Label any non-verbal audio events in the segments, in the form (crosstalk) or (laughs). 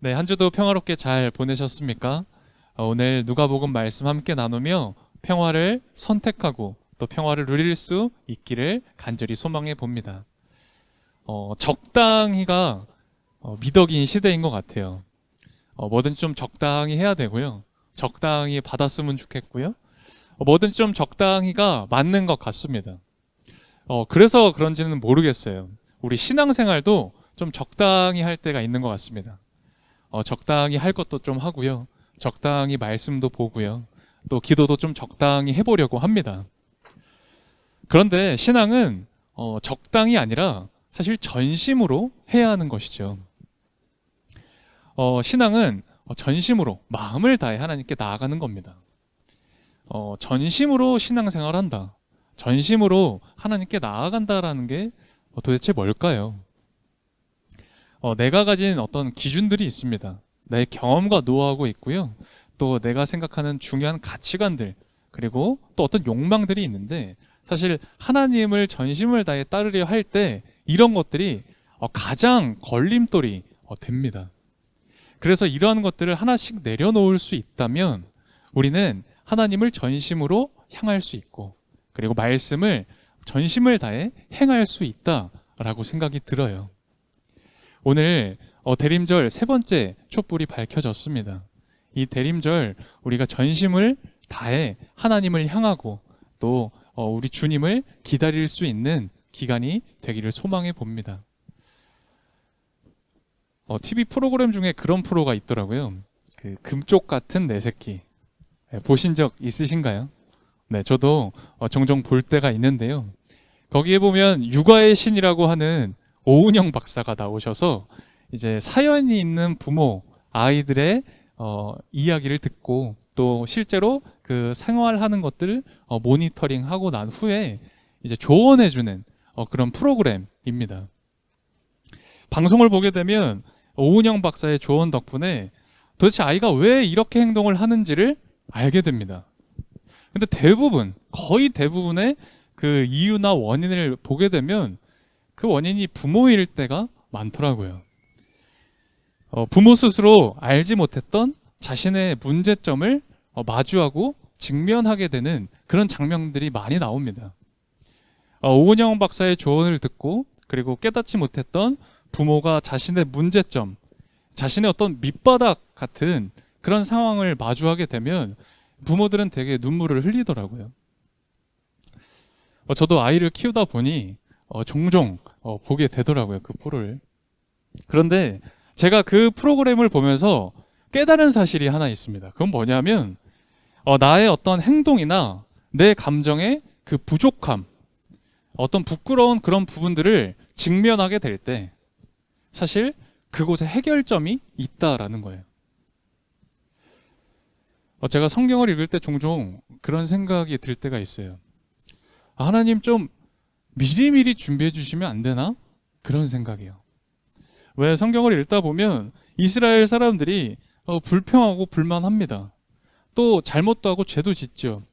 네, 한 주도 평화롭게 잘 보내셨습니까? 어, 오늘 누가복음 말씀 함께 나누며 평화를 선택하고 또 평화를 누릴 수 있기를 간절히 소망해 봅니다. 어, 적당히가 어, 미덕인 시대인 것 같아요. 어, 뭐든 좀 적당히 해야 되고요. 적당히 받았으면 좋겠고요. 어, 뭐든 좀 적당히가 맞는 것 같습니다. 어, 그래서 그런지는 모르겠어요. 우리 신앙생활도 좀 적당히 할 때가 있는 것 같습니다. 어, 적당히 할 것도 좀 하고요. 적당히 말씀도 보고요. 또 기도도 좀 적당히 해보려고 합니다. 그런데 신앙은 어, 적당히 아니라 사실 전심으로 해야 하는 것이죠. 어, 신앙은 어, 전심으로 마음을 다해 하나님께 나아가는 겁니다. 어, 전심으로 신앙생활 한다. 전심으로 하나님께 나아간다라는 게 어, 도대체 뭘까요? 어, 내가 가진 어떤 기준들이 있습니다. 내 경험과 노하우가 있고요. 또 내가 생각하는 중요한 가치관들, 그리고 또 어떤 욕망들이 있는데, 사실 하나님을 전심을 다해 따르려 할 때 이런 것들이 어, 가장 걸림돌이 어, 됩니다. 그래서 이러한 것들을 하나씩 내려놓을 수 있다면 우리는 하나님을 전심으로 향할 수 있고 그리고 말씀을 전심을 다해 행할 수 있다라고 생각이 들어요. 오늘 어, 대림절 세 번째 촛불이 밝혀졌습니다. 이 대림절 우리가 전심을 다해 하나님을 향하고 또 어, 우리 주님을 기다릴 수 있는 기간이 되기를 소망해 봅니다. 어, TV 프로그램 중에 그런 프로가 있더라고요. 그 금쪽 같은 내 새끼 네, 보신 적 있으신가요? 네, 저도 어, 종종 볼 때가 있는데요. 거기에 보면 육아의 신이라고 하는 오은영 박사가 나오셔서 이제 사연이 있는 부모 아이들의 어, 이야기를 듣고 또 실제로 그 생활하는 것들을 어, 모니터링하고 난 후에 이제 조언해주는 어, 그런 프로그램입니다. 방송을 보게 되면 오은영 박사의 조언 덕분에 도대체 아이가 왜 이렇게 행동을 하는지를 알게 됩니다. 근데 대부분, 거의 대부분의 그 이유나 원인을 보게 되면 그 원인이 부모일 때가 많더라고요. 어, 부모 스스로 알지 못했던 자신의 문제점을 어, 마주하고 직면하게 되는 그런 장면들이 많이 나옵니다. 어, 오은영 박사의 조언을 듣고 그리고 깨닫지 못했던 부모가 자신의 문제점, 자신의 어떤 밑바닥 같은 그런 상황을 마주하게 되면 부모들은 되게 눈물을 흘리더라고요. 어, 저도 아이를 키우다 보니 어, 종종 어, 보게 되더라고요 그 프로를. 그런데 제가 그 프로그램을 보면서 깨달은 사실이 하나 있습니다. 그건 뭐냐면 어, 나의 어떤 행동이나 내 감정의 그 부족함, 어떤 부끄러운 그런 부분들을 직면하게 될 때 사실 그곳에 해결점이 있다라는 거예요. 어, 제가 성경을 읽을 때 종종 그런 생각이 들 때가 있어요. 아, 하나님 좀 미리미리 준비해 주시면 안 되나? 그런 생각이에요. 왜 성경을 읽다 보면 이스라엘 사람들이 어, 불평하고 불만합니다. 또 잘못도 하고 죄도 짓죠.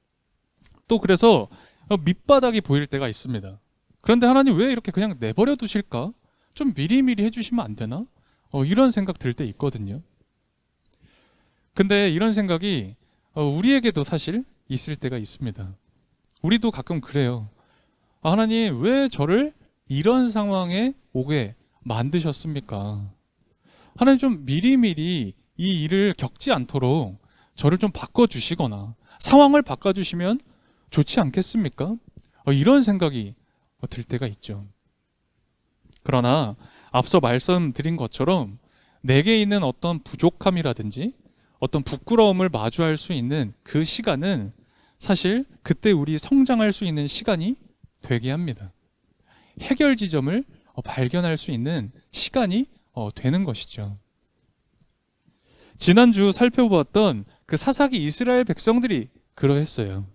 또 그래서 어, 밑바닥이 보일 때가 있습니다. 그런데 하나님 왜 이렇게 그냥 내버려 두실까? 좀 미리미리 해주시면 안 되나? 어, 이런 생각 들 때 있거든요. 근데 이런 생각이 어, 우리에게도 사실 있을 때가 있습니다. 우리도 가끔 그래요. 아, 하나님 왜 저를 이런 상황에 오게 만드셨습니까? 하나님 좀 미리미리 이 일을 겪지 않도록 저를 좀 바꿔주시거나 상황을 바꿔주시면 좋지 않겠습니까? 어, 이런 생각이 어, 들 때가 있죠. 그러나 앞서 말씀드린 것처럼 내게 있는 어떤 부족함이라든지 어떤 부끄러움을 마주할 수 있는 그 시간은 사실 그때 우리 성장할 수 있는 시간이 되게 합니다. 해결 지점을 어, 발견할 수 있는 시간이 어, 되는 것이죠. 지난주 살펴보았던 그 사사기 이스라엘 백성들이 그러했어요.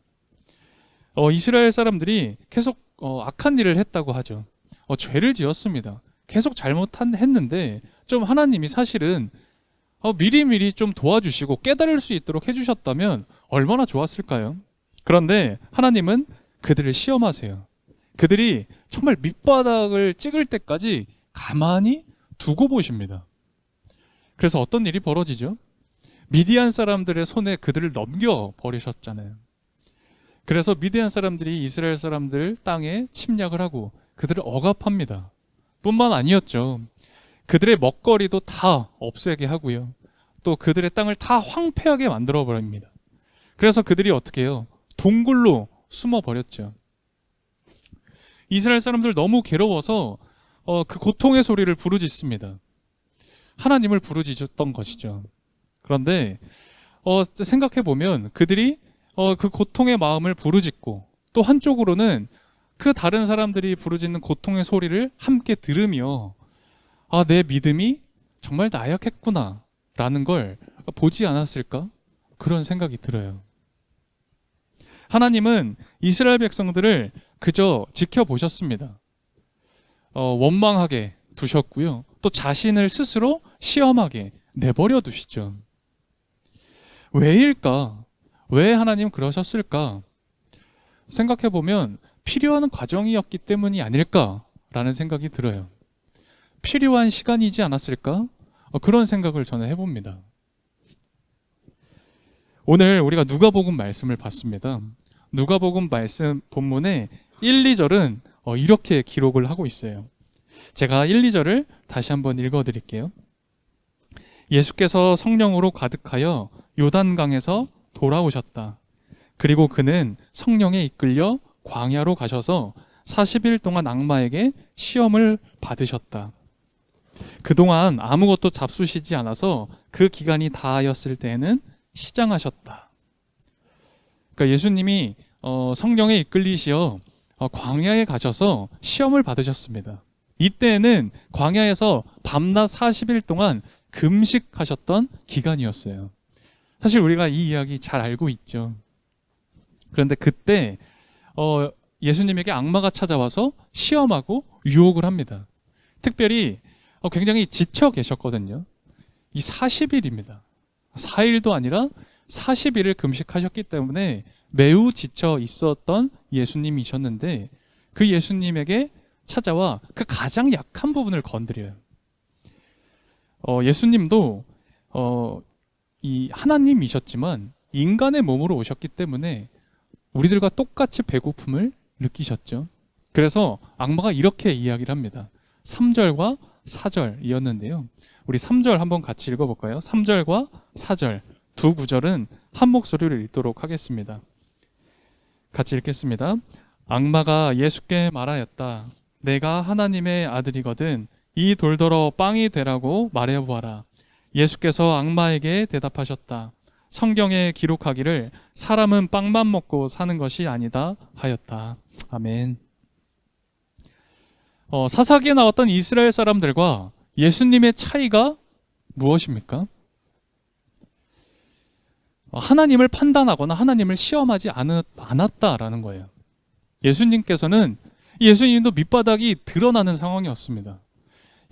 어, 이스라엘 사람들이 계속 어, 악한 일을 했다고 하죠. 어, 죄를 지었습니다. 계속 잘못한 했는데 좀 하나님이 사실은 어, 미리미리 좀 도와주시고 깨달을 수 있도록 해주셨다면 얼마나 좋았을까요? 그런데 하나님은 그들을 시험하세요. 그들이 정말 밑바닥을 찍을 때까지 가만히 두고 보십니다. 그래서 어떤 일이 벌어지죠? 미디안 사람들의 손에 그들을 넘겨 버리셨잖아요. 그래서 미디안 사람들이 이스라엘 사람들 땅에 침략을 하고 그들을 억압합니다. 뿐만 아니었죠. 그들의 먹거리도 다 없애게 하고요. 또 그들의 땅을 다 황폐하게 만들어 버립니다. 그래서 그들이 어떻게 해요? 동굴로 숨어 버렸죠. 이스라엘 사람들 너무 괴로워서 어, 그 고통의 소리를 부르짖습니다. 하나님을 부르짖었던 것이죠. 그런데 어, 생각해 보면 그들이 어, 그 고통의 마음을 부르짖고 또 한쪽으로는 그 다른 사람들이 부르짖는 고통의 소리를 함께 들으며 아, 내 믿음이 정말 나약했구나 라는 걸 보지 않았을까? 그런 생각이 들어요. 하나님은 이스라엘 백성들을 그저 지켜보셨습니다. 어, 원망하게 두셨고요. 또 자신을 스스로 시험하게 내버려 두시죠. 왜일까? 왜 하나님 그러셨을까? 생각해 보면 필요한 과정이었기 때문이 아닐까라는 생각이 들어요. 필요한 시간이지 않았을까? 어, 그런 생각을 저는 해봅니다. 오늘 우리가 누가복음 말씀을 봤습니다. 누가복음 말씀 본문의 1, 2절은 어, 이렇게 기록을 하고 있어요. 제가 1, 2절을 다시 한번 읽어 드릴게요. 예수께서 성령으로 가득하여 요단강에서 돌아오셨다. 그리고 그는 성령에 이끌려 광야로 가셔서 40일 동안 악마에게 시험을 받으셨다. 그동안 아무것도 잡수시지 않아서 그 기간이 다하였을 때에는 시장하셨다. 그러니까 예수님이 어, 성령에 이끌리시어 어, 광야에 가셔서 시험을 받으셨습니다. 이때는 광야에서 밤낮 40일 동안 금식하셨던 기간이었어요. 사실 우리가 이 이야기 잘 알고 있죠. 그런데 그때 어, 예수님에게 악마가 찾아와서 시험하고 유혹을 합니다. 특별히 어, 굉장히 지쳐 계셨거든요. 이 40일입니다. 4일도 아니라 40일을 금식하셨기 때문에 매우 지쳐 있었던 예수님이셨는데 그 예수님에게 찾아와 그 가장 약한 부분을 건드려요. 어, 예수님도 어, 이 하나님이셨지만 인간의 몸으로 오셨기 때문에 우리들과 똑같이 배고픔을 느끼셨죠. 그래서 악마가 이렇게 이야기를 합니다. 3절과 4절이었는데요. 우리 3절 한번 같이 읽어볼까요? 3절과 4절 두 구절은 한 목소리로 읽도록 하겠습니다. 같이 읽겠습니다. 악마가 예수께 말하였다. 내가 하나님의 아들이거든 이 돌더러 빵이 되라고 말해보아라. 예수께서 악마에게 대답하셨다. 성경에 기록하기를 사람은 빵만 먹고 사는 것이 아니다 하였다. 아멘. 어, 사사기에 나왔던 이스라엘 사람들과 예수님의 차이가 무엇입니까? 어, 하나님을 판단하거나 하나님을 시험하지 않았, 않았다라는 거예요. 예수님께서는 예수님도 밑바닥이 드러나는 상황이었습니다.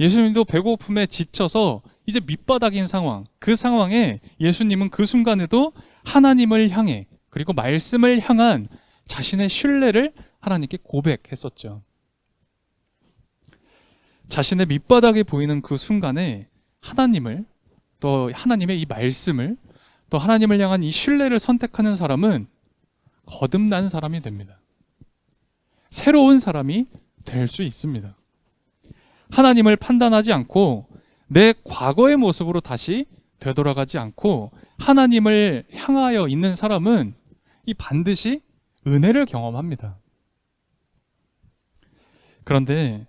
예수님도 배고픔에 지쳐서 이제 밑바닥인 상황, 그 상황에 예수님은 그 순간에도 하나님을 향해 그리고 말씀을 향한 자신의 신뢰를 하나님께 고백했었죠. 자신의 밑바닥에 보이는 그 순간에 하나님을 또 하나님의 이 말씀을 또 하나님을 향한 이 신뢰를 선택하는 사람은 거듭난 사람이 됩니다. 새로운 사람이 될 수 있습니다. 하나님을 판단하지 않고 내 과거의 모습으로 다시 되돌아가지 않고 하나님을 향하여 있는 사람은 이 반드시 은혜를 경험합니다. 그런데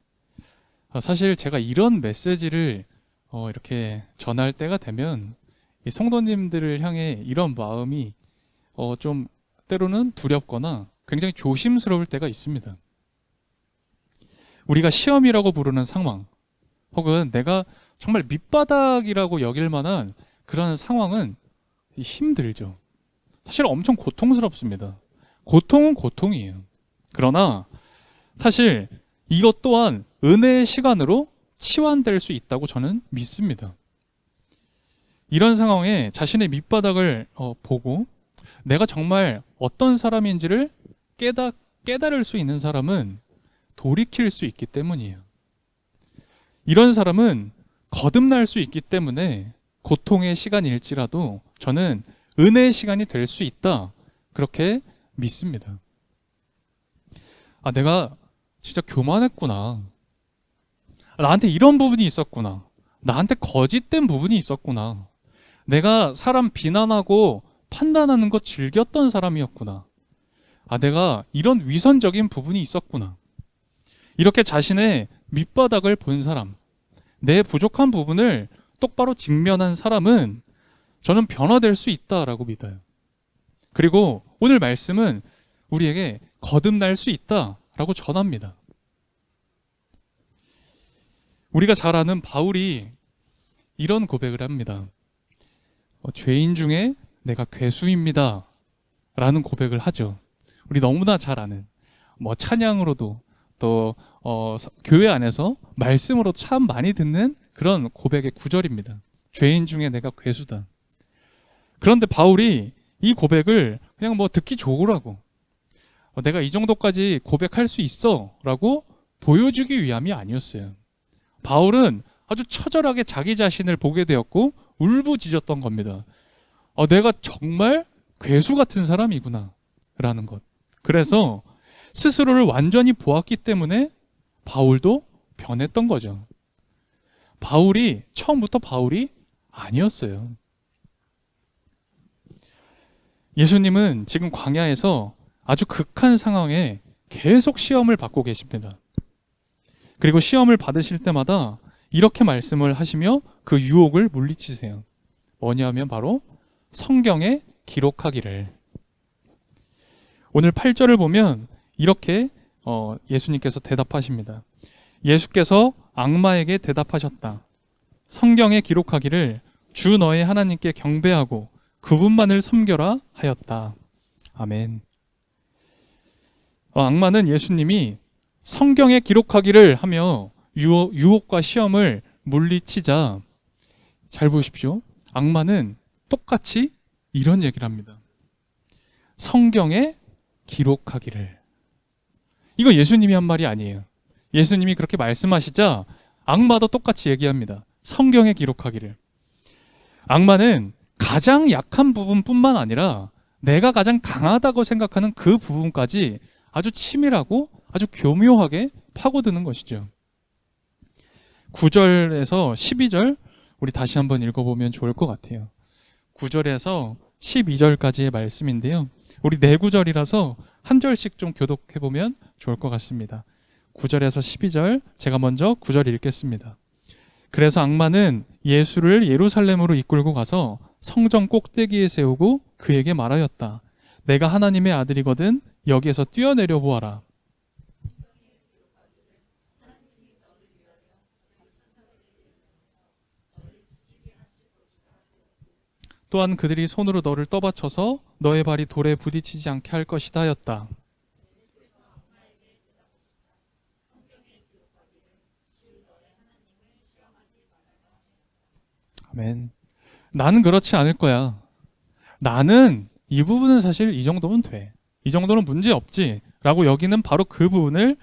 사실 제가 이런 메시지를 어, 이렇게 전할 때가 되면 이 성도님들을 향해 이런 마음이 어, 좀 때로는 두렵거나 굉장히 조심스러울 때가 있습니다. 우리가 시험이라고 부르는 상황, 혹은 내가 정말 밑바닥이라고 여길 만한 그런 상황은 힘들죠. 사실 엄청 고통스럽습니다. 고통은 고통이에요. 그러나 사실 이것 또한 은혜의 시간으로 치환될 수 있다고 저는 믿습니다. 이런 상황에 자신의 밑바닥을 어, 보고 내가 정말 어떤 사람인지를 깨닫, 깨달을 수 있는 사람은 돌이킬 수 있기 때문이에요. 이런 사람은 거듭날 수 있기 때문에 고통의 시간일지라도 저는 은혜의 시간이 될 수 있다. 그렇게 믿습니다. 아, 내가 진짜 교만했구나. 나한테 이런 부분이 있었구나. 나한테 거짓된 부분이 있었구나. 내가 사람 비난하고 판단하는 거 즐겼던 사람이었구나. 아, 내가 이런 위선적인 부분이 있었구나. 이렇게 자신의 밑바닥을 본 사람, 내 부족한 부분을 똑바로 직면한 사람은 저는 변화될 수 있다라고 믿어요. 그리고 오늘 말씀은 우리에게 거듭날 수 있다라고 전합니다. 우리가 잘 아는 바울이 이런 고백을 합니다. 어, 죄인 중에 내가 괴수입니다. 라는 고백을 하죠. 우리 너무나 잘 아는, 뭐, 찬양으로도 또, 어, 서- 교회 안에서 말씀으로 참 많이 듣는 그런 고백의 구절입니다. 죄인 중에 내가 괴수다. 그런데 바울이 이 고백을 그냥 뭐 듣기 좋으라고, 어, 내가 이 정도까지 고백할 수 있어. 라고 보여주기 위함이 아니었어요. 바울은 아주 처절하게 자기 자신을 보게 되었고 울부짖었던 겁니다. 어, 내가 정말 괴수 같은 사람이구나. 라는 것. 그래서 스스로를 완전히 보았기 때문에 바울도 변했던 거죠. 바울이 처음부터 바울이 아니었어요. 예수님은 지금 광야에서 아주 극한 상황에 계속 시험을 받고 계십니다. 그리고 시험을 받으실 때마다 이렇게 말씀을 하시며 그 유혹을 물리치세요. 뭐냐면 바로 성경에 기록하기를. 오늘 8절을 보면 이렇게 어, 예수님께서 대답하십니다. 예수께서 악마에게 대답하셨다. 성경에 기록하기를 주 너의 하나님께 경배하고 그분만을 섬겨라 하였다. 아멘. 어, 악마는 예수님이 성경에 기록하기를 하며 유혹, 유혹과 시험을 물리치자 잘 보십시오. 악마는 똑같이 이런 얘기를 합니다. 성경에 기록하기를. 이거 예수님이 한 말이 아니에요. 예수님이 그렇게 말씀하시자 악마도 똑같이 얘기합니다. 성경에 기록하기를. 악마는 가장 약한 부분뿐만 아니라 내가 가장 강하다고 생각하는 그 부분까지 아주 치밀하고 아주 교묘하게 파고드는 것이죠. 9절에서 12절 우리 다시 한번 읽어보면 좋을 것 같아요. 9절에서 12절까지의 말씀인데요. 우리 네 구절이라서 한 절씩 좀 교독해 보면 좋을 것 같습니다. 9절에서 12절 제가 먼저 9절 읽겠습니다. 그래서 악마는 예수를 예루살렘으로 이끌고 가서 성전 꼭대기에 세우고 그에게 말하였다. 내가 하나님의 아들이거든 여기에서 뛰어내려 보아라. 또한 그들이 손으로 너를 떠받쳐서 너의 발이 돌에 부딪히지 않게 할 것이다 하였다. 아멘. 나는 그렇지 않을 거야. 나는 이 부분은 사실 이 정도면 돼. 이 정도는 문제 없지. 라고 여기는 바로 그 부분을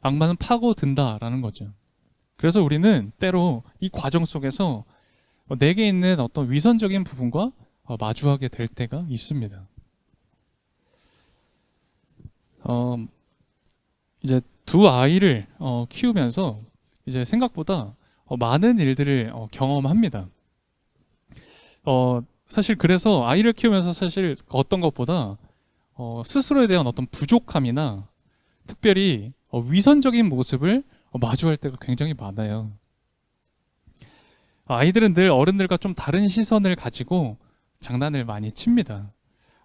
악마는 파고든다라는 거죠. 그래서 우리는 때로 이 과정 속에서 어, 내게 있는 어떤 위선적인 부분과 어, 마주하게 될 때가 있습니다. 어, 이제 두 아이를 어, 키우면서 이제 생각보다 어, 많은 일들을 어, 경험합니다. 어, 사실 그래서 아이를 키우면서 사실 어떤 것보다 어, 스스로에 대한 어떤 부족함이나 특별히 어, 위선적인 모습을 어, 마주할 때가 굉장히 많아요. 아이들은 늘 어른들과 좀 다른 시선을 가지고 장난을 많이 칩니다.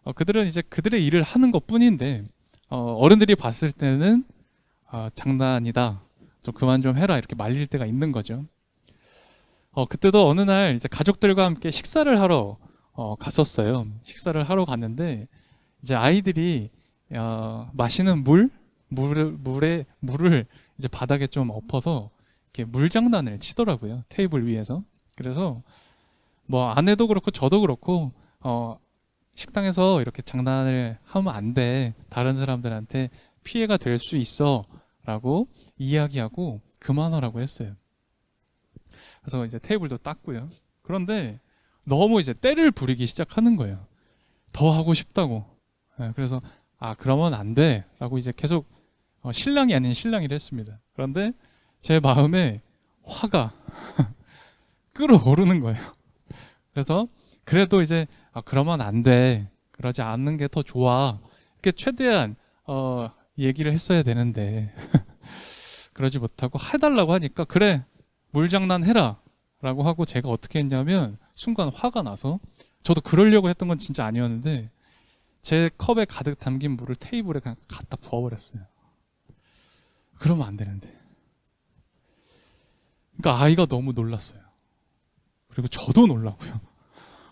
어, 그들은 이제 그들의 일을 하는 것 뿐인데, 어, 른들이 봤을 때는, 아, 장난이다. 좀 그만 좀 해라. 이렇게 말릴 때가 있는 거죠. 어, 그때도 어느 날 이제 가족들과 함께 식사를 하러 어, 갔었어요. 식사를 하러 갔는데, 이제 아이들이, 어, 마시는 물? 물을, 물에, 물을 이제 바닥에 좀 엎어서 이렇게 물장난을 치더라고요. 테이블 위에서. 그래서 뭐 아내도 그렇고 저도 그렇고 어 식당에서 이렇게 장난을 하면 안 돼. 다른 사람들한테 피해가 될 수 있어 라고 이야기하고 그만하라고 했어요. 그래서 이제 테이블도 닦고요. 그런데 너무 이제 때를 부리기 시작하는 거예요. 더 하고 싶다고. 예, 그래서 아 그러면 안 돼 라고 이제 계속 어, 신랑이 아닌 신랑이를 했습니다. 그런데 제 마음에 화가 끌어오르는 거예요. 그래서 그래도 이제 아 그러면 안 돼. 그러지 않는 게 더 좋아. 이렇게 최대한 어 얘기를 했어야 되는데 (laughs) 그러지 못하고 해달라고 하니까 그래 물장난 해라 라고 하고 제가 어떻게 했냐면 순간 화가 나서 저도 그러려고 했던 건 진짜 아니었는데 제 컵에 가득 담긴 물을 테이블에 그냥 갖다 부어버렸어요. 그러면 안 되는데. 그러니까 아이가 너무 놀랐어요. 그리고 저도 놀라고요.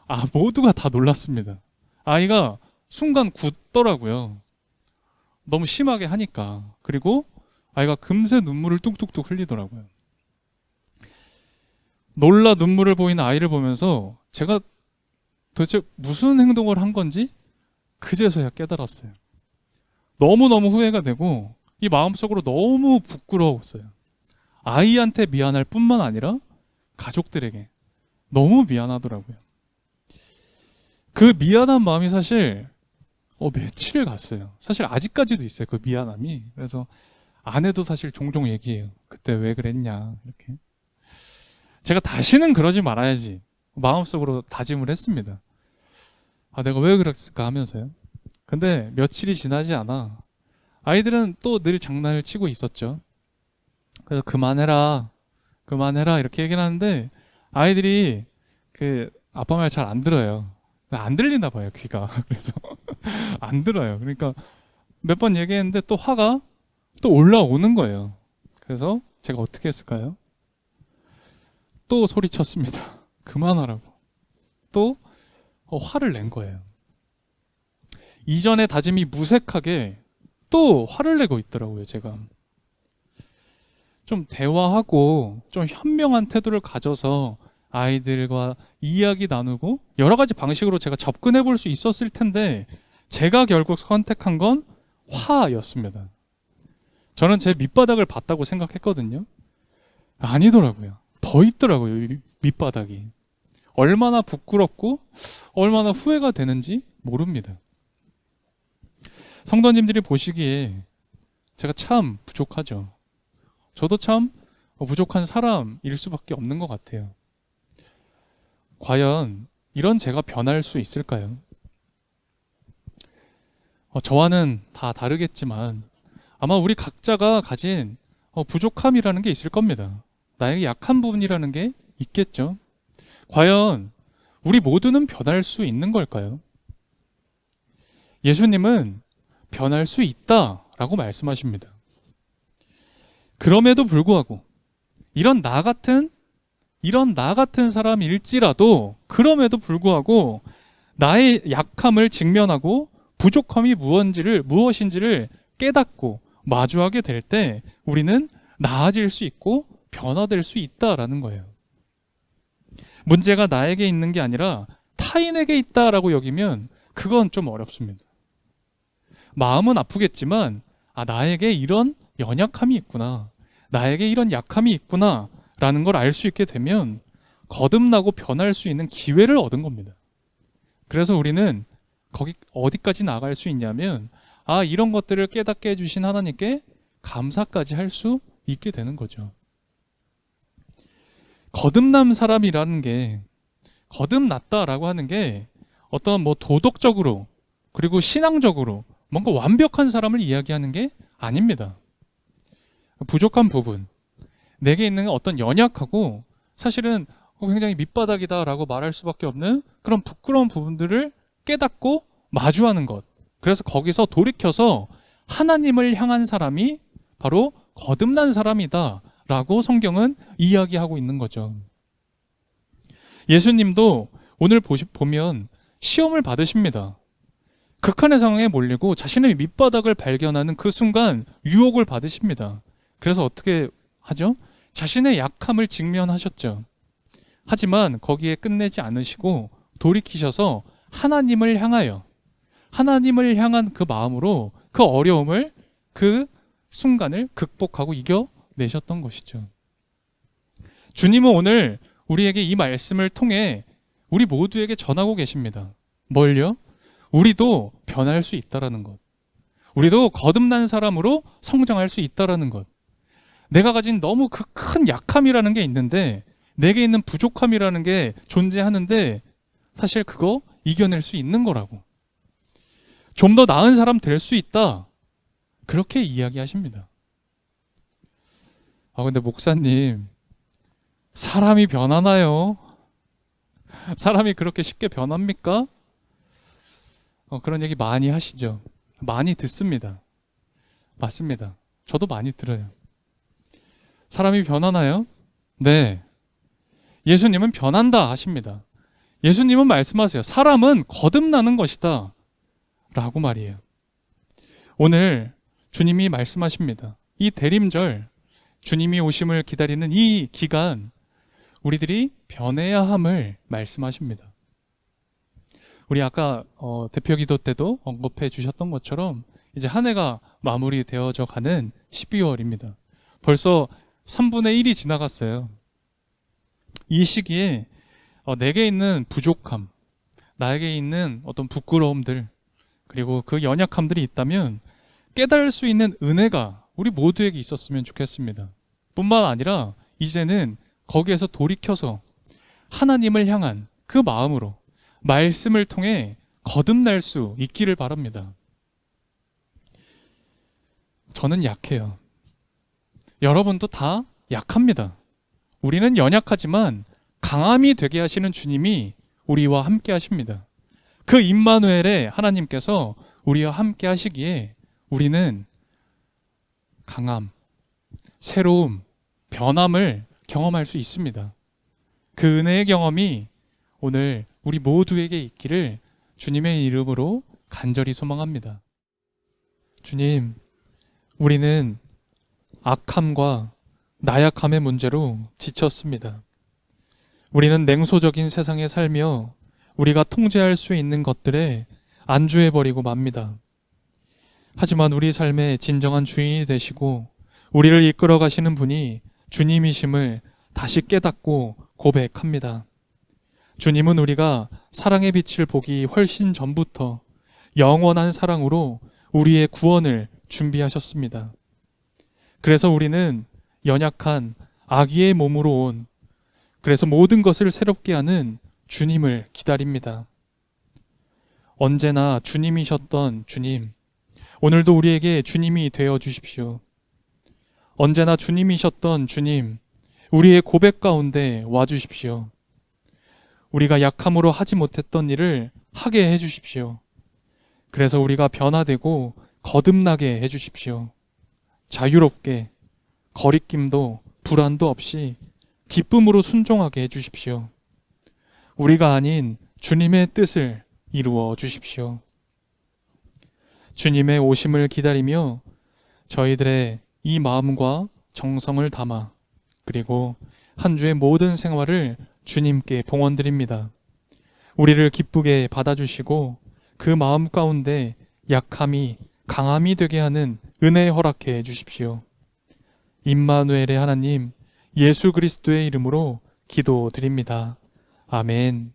아 모두가 다 놀랐습니다. 아이가 순간 굳더라고요. 너무 심하게 하니까. 그리고 아이가 금세 눈물을 뚝뚝뚝 흘리더라고요. 놀라 눈물을 보이는 아이를 보면서 제가 도대체 무슨 행동을 한 건지 그제서야 깨달았어요. 너무너무 후회가 되고 이 마음속으로 너무 부끄러웠어요. 아이한테 미안할 뿐만 아니라 가족들에게 너무 미안하더라고요. 그 미안한 마음이 사실 어, 며칠 갔어요. 사실 아직까지도 있어요. 그 미안함이. 그래서 아내도 사실 종종 얘기해요. 그때 왜 그랬냐 이렇게. 제가 다시는 그러지 말아야지 마음속으로 다짐을 했습니다. 아 내가 왜 그랬을까 하면서요. 근데 며칠이 지나지 않아 아이들은 또 늘 장난을 치고 있었죠. 그래서 그만해라, 그만해라 이렇게 얘기를 하는데 아이들이 그 아빠 말 잘 안 들어요. 안 들리나 봐요 귀가. (laughs) 그래서 안 들어요. 그러니까 몇 번 얘기했는데 또 화가 또 올라오는 거예요. 그래서 제가 어떻게 했을까요? 또 소리쳤습니다. (laughs) 그만하라고. 또 어, 화를 낸 거예요. 이전의 다짐이 무색하게 또 화를 내고 있더라고요, 제가. 좀 대화하고 좀 현명한 태도를 가져서 아이들과 이야기 나누고 여러 가지 방식으로 제가 접근해 볼 수 있었을 텐데 제가 결국 선택한 건 화였습니다. 저는 제 밑바닥을 봤다고 생각했거든요. 아니더라고요. 더 있더라고요, 이 밑바닥이. 얼마나 부끄럽고 얼마나 후회가 되는지 모릅니다. 성도님들이 보시기에 제가 참 부족하죠. 저도 참 부족한 사람일 수밖에 없는 것 같아요. 과연 이런 제가 변할 수 있을까요? 어, 저와는 다 다르겠지만 아마 우리 각자가 가진 어, 부족함이라는 게 있을 겁니다. 나에게 약한 부분이라는 게 있겠죠. 과연 우리 모두는 변할 수 있는 걸까요? 예수님은 변할 수 있다 라고 말씀하십니다. 그럼에도 불구하고 이런 나 같은 이런 나 같은 사람일지라도 그럼에도 불구하고 나의 약함을 직면하고 부족함이 무언지를 무엇인지를 깨닫고 마주하게 될 때 우리는 나아질 수 있고 변화될 수 있다라는 거예요. 문제가 나에게 있는 게 아니라 타인에게 있다라고 여기면 그건 좀 어렵습니다. 마음은 아프겠지만 아 나에게 이런 연약함이 있구나. 나에게 이런 약함이 있구나. 라는 걸 알 수 있게 되면 거듭나고 변할 수 있는 기회를 얻은 겁니다. 그래서 우리는 거기 어디까지 나갈 수 있냐면 아 이런 것들을 깨닫게 해주신 하나님께 감사까지 할 수 있게 되는 거죠. 거듭남 사람이라는 게 거듭났다라고 하는 게 어떤 뭐 도덕적으로 그리고 신앙적으로 뭔가 완벽한 사람을 이야기하는 게 아닙니다. 부족한 부분, 내게 있는 어떤 연약하고 사실은 어, 굉장히 밑바닥이다라고 말할 수밖에 없는 그런 부끄러운 부분들을 깨닫고 마주하는 것. 그래서 거기서 돌이켜서 하나님을 향한 사람이 바로 거듭난 사람이다라고 성경은 이야기하고 있는 거죠. 예수님도 오늘 보시, 보면 시험을 받으십니다. 극한의 상황에 몰리고 자신의 밑바닥을 발견하는 그 순간 유혹을 받으십니다. 그래서 어떻게 하죠? 자신의 약함을 직면하셨죠. 하지만 거기에 끝내지 않으시고 돌이키셔서 하나님을 향하여 하나님을 향한 그 마음으로 그 어려움을 그 순간을 극복하고 이겨내셨던 것이죠. 주님은 오늘 우리에게 이 말씀을 통해 우리 모두에게 전하고 계십니다. 뭘요? 우리도 변할 수 있다라는 것. 우리도 거듭난 사람으로 성장할 수 있다라는 것. 내가 가진 너무 그 큰 약함이라는 게 있는데 내게 있는 부족함이라는 게 존재하는데 사실 그거 이겨낼 수 있는 거라고. 좀 더 나은 사람 될 수 있다. 그렇게 이야기하십니다. 아, 근데 목사님, 사람이 변하나요? 사람이 그렇게 쉽게 변합니까? 어, 그런 얘기 많이 하시죠. 많이 듣습니다. 맞습니다. 저도 많이 들어요. 사람이 변하나요? 네. 예수님은 변한다 하십니다. 예수님은 말씀하세요. 사람은 거듭나는 것이다. 라고 말이에요. 오늘 주님이 말씀하십니다. 이 대림절, 주님이 오심을 기다리는 이 기간, 우리들이 변해야 함을 말씀하십니다. 우리 아까 어, 대표 기도 때도 언급해 주셨던 것처럼 이제 한 해가 마무리되어져 가는 12월입니다. 벌써 3분의 1이 지나갔어요. 이 시기에 어, 내게 있는 부족함, 나에게 있는 어떤 부끄러움들, 그리고 그 연약함들이 있다면 깨달을 수 있는 은혜가 우리 모두에게 있었으면 좋겠습니다. 뿐만 아니라 이제는 거기에서 돌이켜서 하나님을 향한 그 마음으로 말씀을 통해 거듭날 수 있기를 바랍니다. 저는 약해요. 여러분도 다 약합니다. 우리는 연약하지만 강함이 되게 하시는 주님이 우리와 함께 하십니다. 그 임마누엘의 하나님께서 우리와 함께 하시기에 우리는 강함, 새로움, 변함을 경험할 수 있습니다. 그 은혜의 경험이 오늘 우리 모두에게 있기를 주님의 이름으로 간절히 소망합니다. 주님, 우리는 악함과 나약함의 문제로 지쳤습니다. 우리는 냉소적인 세상에 살며 우리가 통제할 수 있는 것들에 안주해버리고 맙니다. 하지만 우리 삶의 진정한 주인이 되시고 우리를 이끌어 가시는 분이 주님이심을 다시 깨닫고 고백합니다. 주님은 우리가 사랑의 빛을 보기 훨씬 전부터 영원한 사랑으로 우리의 구원을 준비하셨습니다. 그래서 우리는 연약한 아기의 몸으로 온 그래서 모든 것을 새롭게 하는 주님을 기다립니다. 언제나 주님이셨던 주님, 오늘도 우리에게 주님이 되어 주십시오. 언제나 주님이셨던 주님, 우리의 고백 가운데 와 주십시오. 우리가 약함으로 하지 못했던 일을 하게 해 주십시오. 그래서 우리가 변화되고 거듭나게 해 주십시오. 자유롭게 거리낌도 불안도 없이 기쁨으로 순종하게 해 주십시오. 우리가 아닌 주님의 뜻을 이루어 주십시오. 주님의 오심을 기다리며 저희들의 이 마음과 정성을 담아 그리고 한 주의 모든 생활을 주님께 봉헌드립니다. 우리를 기쁘게 받아주시고 그 마음 가운데 약함이 강함이 되게 하는 은혜 허락해 주십시오. 임마누엘의 하나님 예수 그리스도의 이름으로 기도드립니다. 아멘.